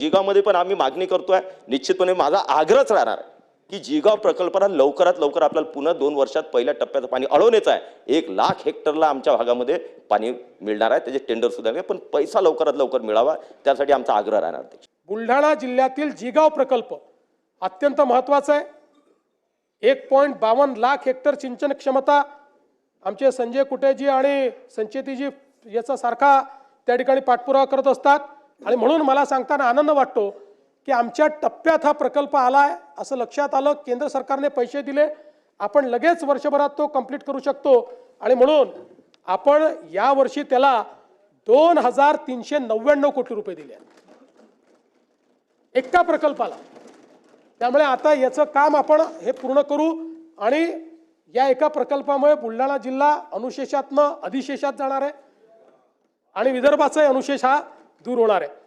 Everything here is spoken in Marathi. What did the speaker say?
जिगावमध्ये पण आम्ही मागणी करतोय. निश्चितपणे माझा आग्रहच राहणार आहे की जिगाव प्रकल्पाला लवकरात लवकर आपल्याला पुन्हा दोन वर्षात पहिल्या टप्प्याचं पाणी अडवण्याचं आहे. एक लाख हेक्टरला आमच्या भागामध्ये पाणी मिळणार आहे. त्याचे टेंडर सुद्धा नाही पण पैसा लवकरात लवकर मिळावा त्यासाठी आमचा आग्रह राहणार बुलढाणा जिल्ह्यातील जिगाव प्रकल्प अत्यंत महत्त्वाचा आहे. एक पॉईंट बावन्न लाख हेक्टर सिंचन क्षमता आमचे संजय कुटेजी आणि संचेतीजी याचा सारखा त्या ठिकाणी पाठपुरावा करत असतात. आणि म्हणून मला सांगताना आनंद वाटतो की आमच्या टप्प्यात हा प्रकल्प आला आहे असं लक्षात आलं केंद्र सरकारने पैसे दिले आपण लगेच वर्षभरात तो कंप्लीट करू शकतो. आणि म्हणून आपण यावर्षी त्याला दोन हजार तीनशे नव्याण्णव कोटी रुपये दिले एका प्रकल्पाला. त्यामुळे आता याचं काम आपण हे पूर्ण करू आणि या एका प्रकल्पामुळे बुलढाणा जिल्हा अनुशेषातनं अधिशेषात जाणार आहे. आणि विदर्भाचाही अनुशेष हा दूर होणार आहे.